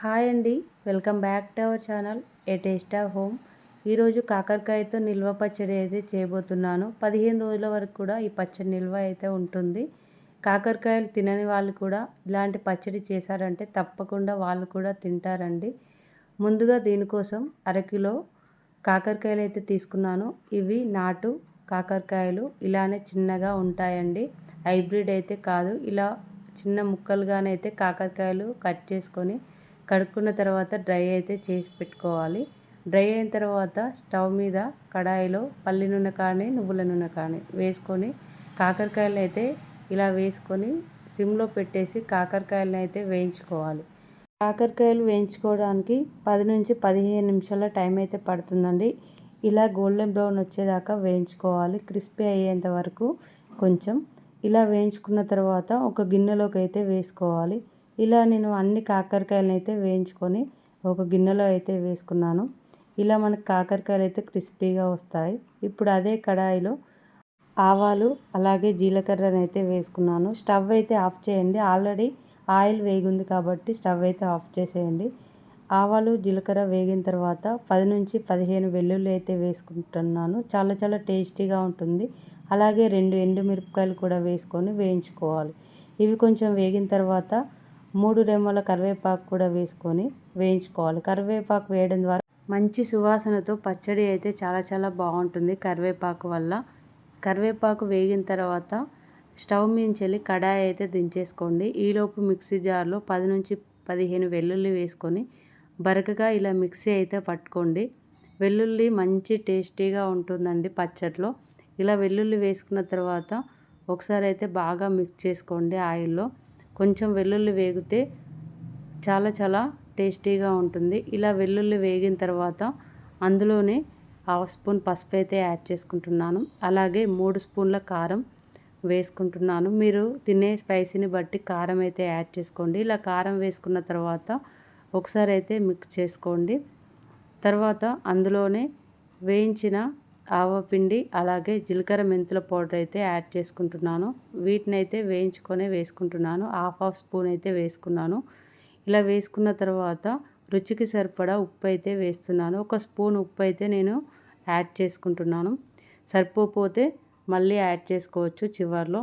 Hi అండి. Welcome back to our channel a taste of home ఈరోజు కాకరకాయతో నిల్వ పచ్చడి అయితే చేయబోతున్నాను. పదిహేను రోజుల వరకు కూడా ఈ పచ్చడి నిల్వ అయితే ఉంటుంది. కాకరకాయలు తినని వాళ్ళు కూడా ఇలాంటి పచ్చడి చేశారంటే తప్పకుండా వాళ్ళు కూడా తింటారండి. ముందుగా దీనికోసం అరకిలో కాకరకాయలు అయితే తీసుకున్నాను. ఇవి నాటు కాకరకాయలు. ఇలానే చిన్నగా ఉంటాయండి. హైబ్రిడ్ అయితే కాదు. ఇలా చిన్న ముక్కలుగానైతే కాకరకాయలు కట్ చేసుకొని కడుక్కున్న తర్వాత డ్రై అయితే చేసి పెట్టుకోవాలి. డ్రై అయిన తర్వాత స్టవ్ మీద కడాయిలో పల్లి నూనె కానీ నువ్వుల నూనె కానీ వేసుకొని కాకరకాయలు అయితే ఇలా వేసుకొని సిమ్లో పెట్టేసి కాకరకాయలను అయితే వేయించుకోవాలి. కాకరకాయలు వేయించుకోవడానికి పది నుంచి పదిహేను నిమిషాల టైం అయితే పడుతుందండి. ఇలా గోల్డెన్ బ్రౌన్ వచ్చేదాకా వేయించుకోవాలి. క్రిస్పీ అయ్యేంత వరకు కొంచెం. ఇలా వేయించుకున్న తర్వాత ఒక గిన్నెలోకి అయితే వేసుకోవాలి. ఇలా నేను అన్ని కాకరకాయలను అయితే వేయించుకొని ఒక గిన్నెలో అయితే వేసుకున్నాను. ఇలా మనకు కాకరకాయలు అయితే క్రిస్పీగా వస్తాయి. ఇప్పుడు అదే కడాయిలో ఆవాలు అలాగే జీలకర్రను అయితే వేసుకున్నాను. స్టవ్ అయితే ఆఫ్ చేయండి. ఆల్రెడీ ఆయిల్ వేగింది కాబట్టి స్టవ్ అయితే ఆఫ్ చేసేయండి. ఆవాలు జీలకర్ర వేగిన తర్వాత పది నుంచి పదిహేను వెల్లుల్లి అయితే వేసుకుంటున్నాను. చాలా చాలా టేస్టీగా ఉంటుంది. అలాగే రెండు ఎండుమిరపకాయలు కూడా వేసుకొని వేయించుకోవాలి. ఇవి కొంచెం వేగిన తర్వాత మూడు రెమ్మల కరివేపాకు కూడా వేసుకొని వేయించుకోవాలి. కరివేపాకు వేయడం ద్వారా మంచి సువాసనతో పచ్చడి అయితే చాలా చాలా బాగుంటుంది కరివేపాకు వల్ల. కరివేపాకు వేగిన తర్వాత స్టవ్ మించెల్లి కడాయి అయితే దించేసుకోండి. ఈలోపు మిక్సీ జార్లో పది నుంచి పదిహేను వెల్లుల్లి వేసుకొని బరకగా ఇలా మిక్సీ అయితే పట్టుకోండి. వెల్లుల్లి మంచి టేస్టీగా ఉంటుందండి పచ్చట్లో. ఇలా వెల్లుల్లి వేసుకున్న తర్వాత ఒకసారి అయితే బాగా మిక్స్ చేసుకోండి ఆయిల్లో. కొంచెం వెల్లుల్లి వేగితే చాలా చాలా టేస్టీగా ఉంటుంది. ఇలా వెల్లుల్లి వేగిన తర్వాత అందులోనే హాఫ్ స్పూన్ పసుపు అయితే యాడ్ చేసుకుంటున్నాను. అలాగే మూడు స్పూన్ల కారం వేసుకుంటున్నాను. మీరు తినే స్పైసీని బట్టి కారం అయితే యాడ్ చేసుకోండి. ఇలా కారం వేసుకున్న తర్వాత ఒకసారి అయితే మిక్స్ చేసుకోండి. తర్వాత అందులోనే వేయించిన ఆవపిండి అలాగే జీలకర్ర మెంతుల పౌడర్ అయితే యాడ్ చేసుకుంటున్నాను. వీటిని అయితే వేయించుకొని వేసుకుంటున్నాను. హాఫ్ హాఫ్ స్పూన్ అయితే వేసుకున్నాను. ఇలా వేసుకున్న తర్వాత రుచికి సరిపడా ఉప్పు అయితే వేస్తున్నాను. ఒక స్పూన్ ఉప్పు అయితే నేను యాడ్ చేసుకుంటున్నాను. సరిపోతే మళ్ళీ యాడ్ చేసుకోవచ్చు చివరిలో.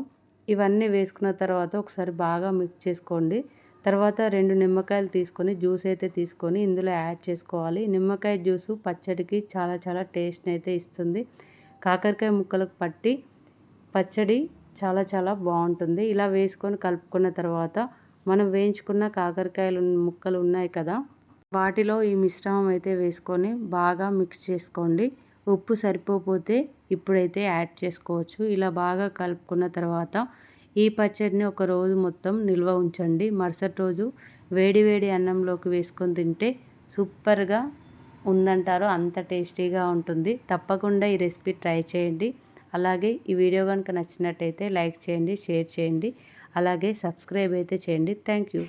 ఇవన్నీ వేసుకున్న తర్వాత ఒకసారి బాగా మిక్స్ చేసుకోండి. తర్వాత రెండు నిమ్మకాయలు తీసుకొని జ్యూస్ అయితే తీసుకొని ఇందులో యాడ్ చేసుకోవాలి. నిమ్మకాయ జ్యూసు పచ్చడికి చాలా చాలా టేస్ట్ని అయితే ఇస్తుంది. కాకరకాయ ముక్కలకు పట్టి పచ్చడి చాలా చాలా బాగుంటుంది. ఇలా వేసుకొని కలుపుకున్న తర్వాత మనం వేయించుకున్న కాకరకాయలు ముక్కలు ఉన్నాయి కదా వాటిలో ఈ మిశ్రమం అయితే వేసుకొని బాగా మిక్స్ చేసుకోండి. ఉప్పు సరిపోతే ఇప్పుడైతే యాడ్ చేసుకోవచ్చు. ఇలా బాగా కలుపుకున్న తర్వాత ఈ పచ్చడిని ఒక రోజు మొత్తం నిల్వ ఉంచండి. మరుసటి రోజు వేడి వేడి అన్నంలోకి వేసుకొని తింటే సూపర్గా ఉందంటారు. అంత టేస్టీగా ఉంటుంది. తప్పకుండా ఈ రెసిపీ ట్రై చేయండి. అలాగే ఈ వీడియో కనుక నచ్చినట్టయితే లైక్ చేయండి షేర్ చేయండి. అలాగే సబ్స్క్రైబ్ అయితే చేయండి. Thank you.